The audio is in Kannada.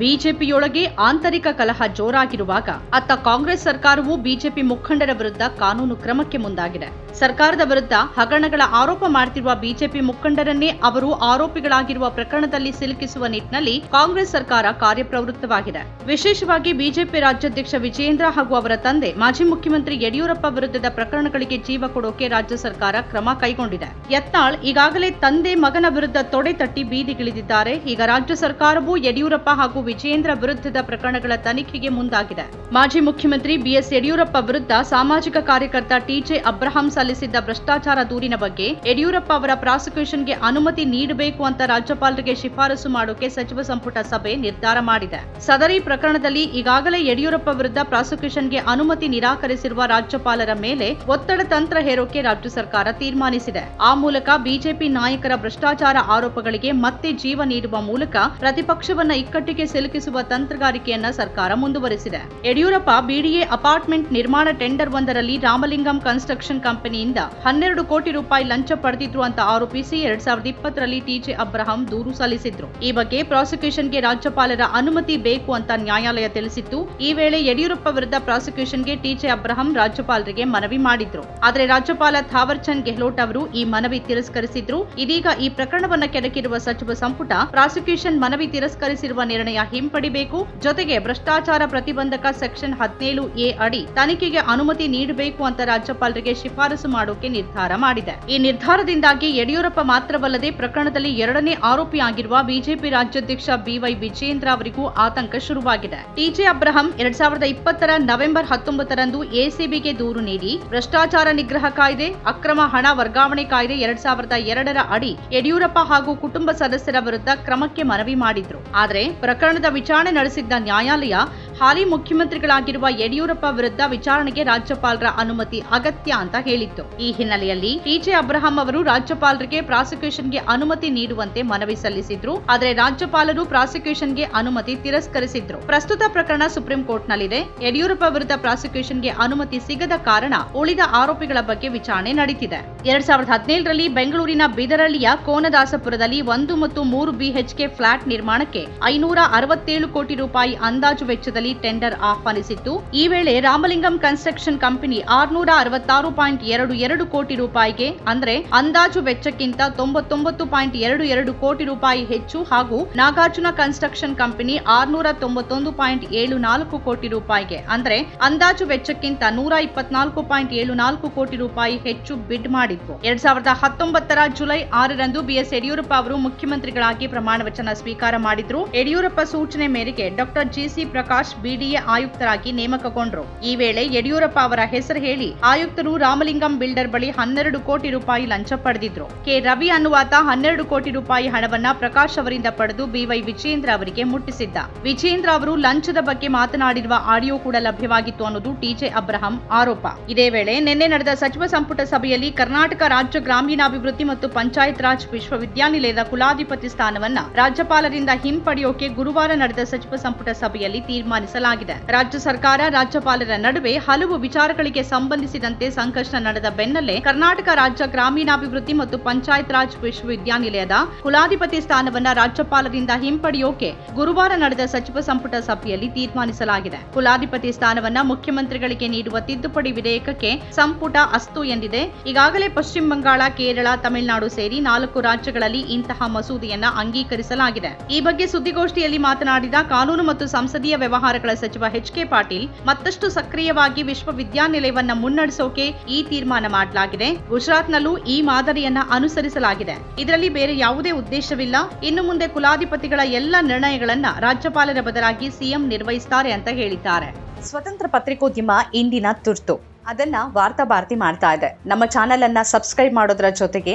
ಬಿಜೆಪಿಯೊಳಗೆ ಆಂತರಿಕ ಕಲಹ ಜೋರಾಗಿರುವಾಗ ಅತ್ತ ಕಾಂಗ್ರೆಸ್ ಸರ್ಕಾರವು ಬಿಜೆಪಿ ಮುಖಂಡರ ವಿರುದ್ಧ ಕಾನೂನು ಕ್ರಮಕ್ಕೆ ಮುಂದಾಗಿದೆ. ಸರ್ಕಾರದ ವಿರುದ್ಧ ಹಗರಣಗಳ ಆರೋಪ ಮಾಡುತ್ತಿರುವ ಬಿಜೆಪಿ ಮುಖಂಡರನ್ನೇ ಅವರು ಆರೋಪಿಗಳಾಗಿರುವ ಪ್ರಕರಣದಲ್ಲಿ ಸಿಲುಕಿಸುವ ನಿಟ್ಟಿನಲ್ಲಿ ಕಾಂಗ್ರೆಸ್ ಸರ್ಕಾರ ಕಾರ್ಯಪ್ರವೃತ್ತವಾಗಿದೆ. ವಿಶೇಷವಾಗಿ ಬಿಜೆಪಿ ರಾಜ್ಯಾಧ್ಯಕ್ಷ ವಿಜೇಂದ್ರ ಹಾಗೂ ಅವರ ತಂದೆ, ಮಾಜಿ ಮುಖ್ಯಮಂತ್ರಿ ಯಡಿಯೂರಪ್ಪ ವಿರುದ್ಧದ ಪ್ರಕರಣಗಳಿಗೆ ಜೀವ ಕೊಡೋಕೆ ರಾಜ್ಯ ಸರ್ಕಾರ ಕ್ರಮ ಕೈಗೊಂಡಿದೆ. ಯತ್ನಾಳ್ ಈಗಾಗಲೇ ತಂದೆ ಮಗನ ವಿರುದ್ಧ ತೊಡೆ ತಟ್ಟಿ ಬೀದಿಗಿಳಿದಿದ್ದಾರೆ. ಈಗ ರಾಜ್ಯ ಸರ್ಕಾರವು ಯಡಿಯೂರಪ್ಪ ಹಾಗೂ ವಿಜೇಂದ್ರ ವಿರುದ್ಧದ ಪ್ರಕರಣಗಳ ತನಿಖೆಗೆ ಮುಂದಾಗಿದೆ. ಮಾಜಿ ಮುಖ್ಯಮಂತ್ರಿ ಬಿಎಸ್ ಯಡಿಯೂರಪ್ಪ ವಿರುದ್ಧ ಸಾಮಾಜಿಕ ಕಾರ್ಯಕರ್ತ ಟಿಜೆ ಅಬ್ರಹಾಂ ಸಲ್ಲಿಸಿದ್ದ ಭ್ರಷ್ಟಾಚಾರ ದೂರಿನ ಬಗ್ಗೆ ಯಡಿಯೂರಪ್ಪ ಅವರ ಪ್ರಾಸಿಕ್ಯೂಷನ್ಗೆ ಅನುಮತಿ ನೀಡಬೇಕು ಅಂತ ರಾಜ್ಯಪಾಲರಿಗೆ ಶಿಫಾರಸು ಮಾಡೋಕೆ ಸಚಿವ ಸಂಪುಟ ಸಭೆ ನಿರ್ಧಾರ ಮಾಡಿದೆ. ಸದರಿ ಪ್ರಕರಣದಲ್ಲಿ ಈಗಾಗಲೇ ಯಡಿಯೂರಪ್ಪ ವಿರುದ್ಧ ಪ್ರಾಸಿಕ್ಯೂಷನ್ಗೆ ಅನುಮತಿ ನಿರಾಕರಿಸಿರುವ ರಾಜ್ಯಪಾಲರ ಮೇಲೆ ಒತ್ತಡ ತಂತ್ರ ಹೇರೋಕೆ ರಾಜ್ಯ ಸರ್ಕಾರ ತೀರ್ಮಾನಿಸಿದೆ. ಆ ಮೂಲಕ ಬಿಜೆಪಿ ನಾಯಕರ ಭ್ರಷ್ಟಾಚಾರ ಆರೋಪಗಳಿಗೆ ಮತ್ತೆ ಜೀವ ನೀಡುವ ಮೂಲಕ ಪ್ರತಿಪಕ್ಷವನ್ನ ಇಕ್ಕಟ್ಟಿಗೆ ಸಿಲುಕಿಸುವ ತಂತ್ರಗಾರಿಕೆಯನ್ನ ಸರ್ಕಾರ ಮುಂದುವರೆಸಿದೆ. ಯಡಿಯೂರಪ್ಪ ಬಿಡಿಎ ಅಪಾರ್ಟ್ಮೆಂಟ್ ನಿರ್ಮಾಣ ಟೆಂಡರ್ ಒಂದರಲ್ಲಿ ರಾಮಲಿಂಗಂ ಕನ್ಸ್ಟ್ರಕ್ಷನ್ ಕಂಪನಿಯಿಂದ ಹನ್ನೆರಡು ಕೋಟಿ ರೂಪಾಯಿ ಲಂಚ ಪಡೆದಿದ್ರು ಅಂತ ಆರೋಪಿಸಿ ಎರಡ್ ಸಾವಿರದ ಇಪ್ಪತ್ತರಲ್ಲಿ ಟಿಜೆ ಅಬ್ರಹಾಂ ದೂರು ಸಲ್ಲಿಸಿದ್ರು. ಈ ಬಗ್ಗೆ ಪ್ರಾಸಿಕ್ಯೂಷನ್ಗೆ ರಾಜ್ಯಪಾಲರ ಅನುಮತಿ ಬೇಕು ಅಂತ ನ್ಯಾಯಾಲಯ ತಿಳಿಸಿತ್ತು. ಈ ವೇಳೆ ಯಡಿಯೂರಪ್ಪ ವಿರುದ್ಧ ಪ್ರಾಸಿಕ್ಯೂಷನ್ಗೆ ಟಿಜೆ ಅಬ್ರಹಾಂ ರಾಜ್ಯಪಾಲರಿಗೆ ಮನವಿ ಮಾಡಿದ್ರು. ಆದರೆ ರಾಜ್ಯಪಾಲ ಥಾವರ್ ಚಂದ್ ಗೆಹ್ಲೋಟ್ ಅವರು ಈ ಮನವಿ ತಿರಸ್ಕರಿಸಿದ್ರು. ಇದೀಗ ಈ ಪ್ರಕರಣವನ್ನ ಕೆಡಕಿರುವ ಸಚಿವ ಸಂಪುಟ ಪ್ರಾಸಿಕ್ಯೂಷನ್ ಮನವಿ ತಿರಸ್ಕರಿಸಿರುವ ನಿರ್ಣಯ ಹಿಂಪಡಿಬೇಕು. ಜೊತೆಗೆ ಭ್ರಷ್ಟಾಚಾರ ಪ್ರತಿಬಂಧಕ ಸೆಕ್ಷನ್ ಹದಿನೇಳು ಎ ಅಡಿ ತನಿಖೆಗೆ ಅನುಮತಿ ನೀಡಬೇಕು ಅಂತ ರಾಜ್ಯಪಾಲರಿಗೆ ಶಿಫಾರಸು ಮಾಡೋಕೆ ನಿರ್ಧಾರ ಮಾಡಿದೆ. ಈ ನಿರ್ಧಾರದಿಂದಾಗಿ ಯಡಿಯೂರಪ್ಪ ಮಾತ್ರವಲ್ಲದೆ ಪ್ರಕರಣದಲ್ಲಿ ಎರಡನೇ ಆರೋಪಿಯಾಗಿರುವ ಬಿಜೆಪಿ ರಾಜ್ಯಾಧ್ಯಕ್ಷ ಬಿವೈ ವಿಜಯೇಂದ್ರ ಅವರಿಗೂ ಆತಂಕ ಶುರುವಾಗಿದೆ. ಟಿಜೆ ಅಬ್ರಹಂ ಎರಡ್ ಸಾವಿರದ ಇಪ್ಪತ್ತರ ನವೆಂಬರ್ ಹತ್ತೊಂಬತ್ತರಂದು ಎಸಿಬಿಗೆ ದೂರು ನೀಡಿ ಭ್ರಷ್ಟಾಚಾರ ನಿಗ್ರಹ ಕಾಯ್ದೆ, ಅಕ್ರಮ ಹಣ ವರ್ಗಾವಣೆ ಕಾಯ್ದೆ ಎರಡ್ ಸಾವಿರದ ಎರಡರ ಅಡಿ ಯಡಿಯೂರಪ್ಪ ಹಾಗೂ ಕುಟುಂಬ ಸದಸ್ಯರ ವಿರುದ್ಧ ಕ್ರಮಕ್ಕೆ ಮನವಿ ಮಾಡಿದ್ರು. ಆದರೆ ಪ್ರಕರಣದ ವಿಚಾರಣೆ ನಡೆಸಿದ್ದ ನ್ಯಾಯಾಲಯ ಹಾಲಿ ಮುಖ್ಯಮಂತ್ರಿಗಳಾಗಿರುವ ಯಡಿಯೂರಪ್ಪ ವಿರುದ್ಧ ವಿಚಾರಣೆಗೆ ರಾಜ್ಯಪಾಲರ ಅನುಮತಿ ಅಗತ್ಯ ಅಂತ ಹೇಳಿತ್ತು. ಈ ಹಿನ್ನೆಲೆಯಲ್ಲಿ ಟಿಜೆ ಅಬ್ರಹಾಂ ಅವರು ರಾಜ್ಯಪಾಲರಿಗೆ ಪ್ರಾಸಿಕ್ಯೂಷನ್ಗೆ ಅನುಮತಿ ನೀಡುವಂತೆ ಮನವಿ ಸಲ್ಲಿಸಿದ್ರು. ಆದರೆ ರಾಜ್ಯಪಾಲರು ಪ್ರಾಸಿಕ್ಯೂಷನ್ಗೆ ಅನುಮತಿ ತಿರಸ್ಕರಿಸಿದ್ರು. ಪ್ರಸ್ತುತ ಪ್ರಕರಣ ಸುಪ್ರೀಂ ಕೋರ್ಟ್ನಲ್ಲಿದೆ. ಯಡಿಯೂರಪ್ಪ ವಿರುದ್ಧ ಪ್ರಾಸಿಕ್ಯೂಷನ್ಗೆ ಅನುಮತಿ ಸಿಗದ ಕಾರಣ ಉಳಿದ ಆರೋಪಿಗಳ ಬಗ್ಗೆ ವಿಚಾರಣೆ ನಡೆಯುತ್ತಿದೆ ಎರಡ್ ಸಾವಿರದ ಹದಿನೇಳರಲ್ಲಿ ಬೆಂಗಳೂರಿನ ಬಿದರಳ್ಳಿಯ ಕೋನದಾಸಪುರದಲ್ಲಿ ಒಂದು ಮತ್ತು ಮೂರು ಬಿಎಚ್ಕೆ ಫ್ಲಾಟ್ ನಿರ್ಮಾಣಕ್ಕೆ ಐನೂರ ಅರವತ್ತೇಳು ಕೋಟಿ ರೂಪಾಯಿ ಅಂದಾಜು ವೆಚ್ಚದಲ್ಲಿ ಟೆಂಡರ್ ಆಹ್ವಾನಿಸಿತ್ತು. ಈ ವೇಳೆ ರಾಮಲಿಂಗಂ ಕನ್ಸ್ಟ್ರಕ್ಷನ್ ಕಂಪನಿ ಆರ್ನೂರ ಅರವತ್ತಾರು ಪಾಯಿಂಟ್ ಎರಡು ಎರಡು ಕೋಟಿ ರೂಪಾಯಿಗೆ, ಅಂದ್ರೆ ಅಂದಾಜು ವೆಚ್ಚಕ್ಕಿಂತ ತೊಂಬತ್ತೊಂಬತ್ತು ಪಾಯಿಂಟ್ ಎರಡು ಎರಡು ಕೋಟಿ ರೂಪಾಯಿ ಹೆಚ್ಚು ಹಾಗೂ ನಾಗಾರ್ಜುನ ಕನ್ಸ್ಟ್ರಕ್ಷನ್ ಕಂಪನಿ ಆರ್ನೂರ ತೊಂಬತ್ತೊಂದು ಪಾಯಿಂಟ್ ಏಳು ನಾಲ್ಕು ಕೋಟಿ ರೂಪಾಯಿಗೆ, ಅಂದ್ರೆ ಅಂದಾಜು ವೆಚ್ಚಕ್ಕಿಂತ ನೂರ ಇಪ್ಪತ್ನಾಲ್ಕು ಪಾಯಿಂಟ್ ಏಳು ನಾಲ್ಕು ಕೋಟಿ ರೂಪಾಯಿ ಹೆಚ್ಚು ಬಿಡ್ ಮಾಡಿತ್ತು. ಎರಡ್ ಸಾವಿರದ ಹತ್ತೊಂಬತ್ತರ ಜುಲೈ ಆರರಂದು ಬಿಎಸ್ ಯಡಿಯೂರಪ್ಪ ಅವರು ಮುಖ್ಯಮಂತ್ರಿಗಳಾಗಿ ಪ್ರಮಾಣ ವಚನ ಸ್ವೀಕಾರ ಮಾಡಿದ್ರು. ಯಡಿಯೂರಪ್ಪ ಸೂಚನೆ ಮೇರೆಗೆ ಡಾಕ್ಟರ್ ಜಿಸಿ ಪ್ರಕಾಶ್ ಬಿಡಿಎ ಆಯುಕ್ತರಾಗಿ ನೇಮಕಗೊಂಡ್ರು. ಈ ವೇಳೆ ಯಡಿಯೂರಪ್ಪ ಅವರ ಹೆಸರು ಹೇಳಿ ಆಯುಕ್ತರು ರಾಮಲಿಂಗಂ ಬಿಲ್ಡರ್ ಬಳಿ ಹನ್ನೆರಡು ಕೋಟಿ ರೂಪಾಯಿ ಲಂಚ ಪಡೆದಿದ್ರು. ಕೆ. ರವಿ ಅನ್ನುವಾತ ಹನ್ನೆರಡು ಕೋಟಿ ರೂಪಾಯಿ ಹಣವನ್ನ ಪ್ರಕಾಶ್ ಅವರಿಂದ ಪಡೆದು ಬಿವೈ ವಿಜೇಂದ್ರ ಅವರಿಗೆ ಮುಟ್ಟಿಸಿದ್ದ. ವಿಜೇಂದ್ರ ಅವರು ಲಂಚದ ಬಗ್ಗೆ ಮಾತನಾಡಿರುವ ಆಡಿಯೋ ಕೂಡ ಲಭ್ಯವಾಗಿತ್ತು ಅನ್ನೋದು ಟಿಜೆ ಅಬ್ರಹಂ ಆರೋಪ. ಇದೇ ವೇಳೆ ನಿನ್ನೆ ನಡೆದ ಸಚಿವ ಸಂಪುಟ ಸಭೆಯಲ್ಲಿ ಕರ್ನಾಟಕ ರಾಜ್ಯ ಗ್ರಾಮೀಣಾಭಿವೃದ್ಧಿ ಮತ್ತು ಪಂಚಾಯತ್ ರಾಜ್ ವಿಶ್ವವಿದ್ಯಾನಿಲಯದ ಕುಲಾಧಿಪತಿ ಸ್ಥಾನವನ್ನ ರಾಜ್ಯಪಾಲರಿಂದ ಹಿಂಪಡೆಯೋಕೆ ಗುರುವಾರ ನಡೆದ ಸಚಿವ ಸಂಪುಟ ಸಭೆಯಲ್ಲಿ ತೀರ್ಮಾನಿಸಲಾಗಿದೆ ರಾಜ್ಯ ಸರ್ಕಾರ, ರಾಜ್ಯಪಾಲರ ನಡುವೆ ಹಲವು ವಿಚಾರಗಳಿಗೆ ಸಂಬಂಧಿಸಿದಂತೆ ಸಂಕಷ್ಟ ನಡೆದ ಬೆನ್ನಲ್ಲೇ ಕರ್ನಾಟಕ ರಾಜ್ಯ ಗ್ರಾಮೀಣಾಭಿವೃದ್ಧಿ ಮತ್ತು ಪಂಚಾಯತ್ ರಾಜ್ ವಿಶ್ವವಿದ್ಯಾನಿಲಯದ ಕುಲಾಧಿಪತಿ ಸ್ಥಾನವನ್ನ ರಾಜ್ಯಪಾಲರಿಂದ ಹಿಂಪಡೆಯೋಕೆ ಗುರುವಾರ ನಡೆದ ಸಚಿವ ಸಂಪುಟ ಸಭೆಯಲ್ಲಿ ತೀರ್ಮಾನಿಸಲಾಗಿದೆ. ಕುಲಾಧಿಪತಿ ಸ್ಥಾನವನ್ನ ಮುಖ್ಯಮಂತ್ರಿಗಳಿಗೆ ನೀಡುವ ತಿದ್ದುಪಡಿ ವಿಧೇಯಕಕ್ಕೆ ಸಂಪುಟ ಅಸ್ತು ಎಂದಿದೆ. ಈಗಾಗಲೇ ಪಶ್ಚಿಮ ಬಂಗಾಳ, ಕೇರಳ, ತಮಿಳುನಾಡು ಸೇರಿ ನಾಲ್ಕು ರಾಜ್ಯಗಳಲ್ಲಿ ಇಂತಹ ಮಸೂದೆಯನ್ನ ಅಂಗೀಕರಿಸಲಾಗಿದೆ. ಈ ಬಗ್ಗೆ ಸುದ್ದಿಗೋಷ್ಠಿಯಲ್ಲಿ ಮಾತನಾಡಿದ ಕಾನೂನು ಮತ್ತು ಸಂಸದೀಯ ವ್ಯವಹಾರಗಳ ಸಚಿವ ಎಚ್ ಕೆ ಪಾಟೀಲ್ ಮತ್ತಷ್ಟು ಸಕ್ರಿಯವಾಗಿ ವಿಶ್ವವಿದ್ಯಾನಿಲಯವನ್ನ ಮುನ್ನಡೆಸೋಕೆ ಈ ತೀರ್ಮಾನ ಮಾಡಲಾಗಿದೆ. ಗುಜರಾತ್ನಲ್ಲೂ ಈ ಮಾದರಿಯನ್ನ ಅನುಸರಿಸಲಾಗಿದೆ. ಇದರಲ್ಲಿ ಬೇರೆ ಯಾವುದೇ ಉದ್ದೇಶವಿಲ್ಲ. ಇನ್ನು ಮುಂದೆ ಕುಲಾಧಿಪತಿಗಳ ಎಲ್ಲ ನಿರ್ಣಯಗಳನ್ನ ರಾಜ್ಯಪಾಲರ ಬದಲಾಗಿ ಸಿಎಂ ನಿರ್ವಹಿಸುತ್ತಾರೆ ಅಂತ ಹೇಳಿದ್ದಾರೆ. ಸ್ವತಂತ್ರ ಪತ್ರಿಕೋದ್ಯಮ ಇಂದಿನ ತುರ್ತು. ಅದನ್ನ ವಾರ್ತಾ ಭಾರತಿ ಮಾಡ್ತಾ ಇದೆ. ನಮ್ಮ ಚಾನೆಲ್ ಅನ್ನ ಸಬ್ಸ್ಕ್ರೈಬ್ ಮಾಡೋದ್ರ ಜೊತೆಗೆ